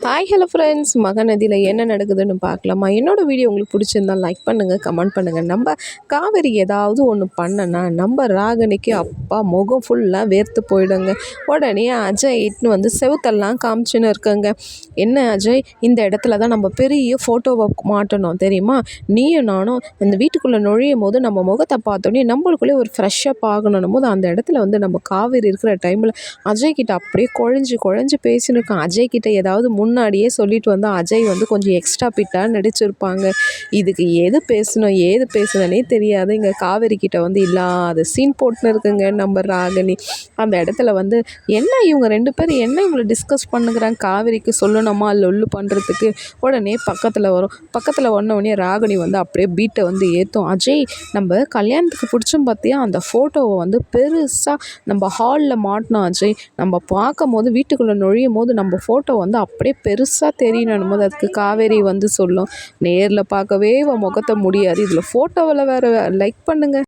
Hi hello friends மகநதியில் என்ன நடக்குதுன்னு பார்க்கலாமா? என்னோட வீடியோ உங்களுக்கு பிடிச்சிருந்தா லைக் பண்ணுங்கள் கமெண்ட் பண்ணுங்கள் நம்ம காவேரி ஏதாவது ஒன்று பண்ணனா நம்ம ராகனிக்கு அப்பா முகம் ஃபுல்லாக வேர்த்து போயிடுங்க. உடனே அஜய் இட்னு வந்து செவுத்தெல்லாம் காமிச்சுன்னு இருக்கங்க. என்ன அஜய்? இந்த இடத்துல தான் நம்ம பெரிய ஃபோட்டோவை மாட்டணும் தெரியுமா? நீயும் நானும் இந்த வீட்டுக்குள்ளே நுழையும் போது நம்ம முகத்தை பார்த்தோன்னே நம்மளுக்குள்ளே ஒரு ஃப்ரெஷ்ஷாக பார்க்கணும் போது அந்த இடத்துல வந்து நம்ம காவேரி இருக்கிற டைமில் அஜய் கிட்ட அப்படியே குழஞ்சி குழஞ்சி பேசின்னு இருக்கான் அஜய் கிட்ட ஏதாவது முன்னாடியே சொல்லிட்டு வந்து அஜய் வந்து கொஞ்சம் எக்ஸ்ட்ரா பிட்டாக நடிச்சிருப்பாங்க. இதுக்கு எது பேசணும் ஏது பேசணுன்னே தெரியாது. இங்கே காவேரி கிட்ட வந்து இல்லாத சீன் போட்டுன்னு இருக்குங்க நம்ம ராகினி. அந்த இடத்துல வந்து என்ன இவங்க ரெண்டு பேரும் என்ன இவங்களை டிஸ்கஸ் பண்ணுங்கிறாங்க காவேரிக்கு சொல்லணுமா? லொல்லு பண்ணுறதுக்கு உடனே பக்கத்தில் வரும். பக்கத்தில் ஒன்ன உடனே ராகினி வந்து அப்படியே பீட்டை வந்து ஏற்றும் அஜய் நம்ம கல்யாணத்துக்கு பிடிச்சும் பார்த்தியா அந்த ஃபோட்டோவை வந்து பெருசாக நம்ம ஹாலில் மாட்டினோம் அஜய். நம்ம பார்க்கும் போது வீட்டுக்குள்ளே நுழையும் போது நம்ம ஃபோட்டோ வந்து அப்படியே பெருசாக தெரியணும் போது அதுக்கு காவேரி வந்து சொல்லும். நேரில் பார்க்கவே முகத்தை முடியாது. இதில் ஃபோட்டோவில் வேறு லைக் பண்ணுங்கள்